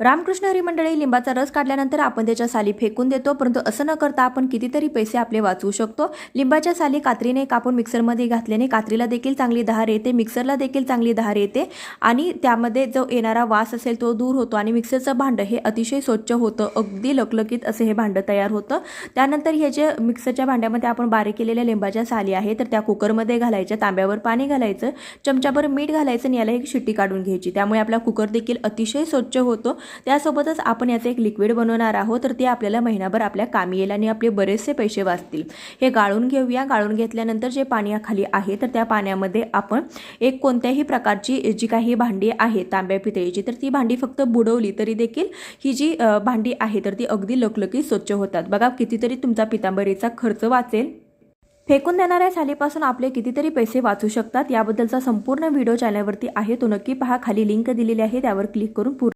रामकृष्ण हरी मंडळी लिंबाचा रस काढल्यानंतर आपण त्याच्या साली फेकून देतो परंतु असं न करता आपण कितीतरी पैसे आपले वाचवू शकतो. लिंबाच्या साली कात्रीने कापून मिक्सरमध्ये घातल्याने कात्रीला देखील चांगली धार येते मिक्सरला देखील चांगली धार येते आणि त्यामध्ये जो येणारा वास असेल तो दूर होतो आणि मिक्सरचं भांडं हे अतिशय स्वच्छ होतं अगदी लकलकीत असे हे भांडं तयार होतं. त्यानंतर हे जे मिक्सरच्या भांड्यामध्ये आपण बारीक केलेल्या लिंबाच्या साली आहे तर त्या कुकरमध्ये घालायच्या तांब्यावर पाणी घालायचं चमच्याभर मीठ घालायचं आणि याला एक शिट्टी काढून घ्यायची. त्यामुळे आपला कुकर देखील अतिशय स्वच्छ होतो. त्यासोबतच आपण याचं एक लिक्विड बनवणार आहोत तर ते आपल्याला महिनाभर आपल्या कामी येईल आणि आपले बरेचसे पैसे वाचतील. हे गाळून घेऊया. गाळून घेतल्यानंतर जे पाणी खाली आहे तर त्या पाण्यामध्ये आपण एक कोणत्याही प्रकारची जी काही भांडी आहे तांब्या पितळीची तर ती भांडी फक्त बुडवली तरी देखील ही जी भांडी आहे तर ती अगदी लकलकी स्वच्छ होतात. बघा कितीतरी तुमचा पितांबरीचा खर्च वाचेल. फेकून देणाऱ्या सालीपासून आपले कितीतरी पैसे वाचू शकतात. याबद्दलचा संपूर्ण व्हिडिओ चॅनलवरती आहे. तो नक्की पहा. खाली लिंक दिलेली आहे. त्यावर क्लिक करून पूर्ण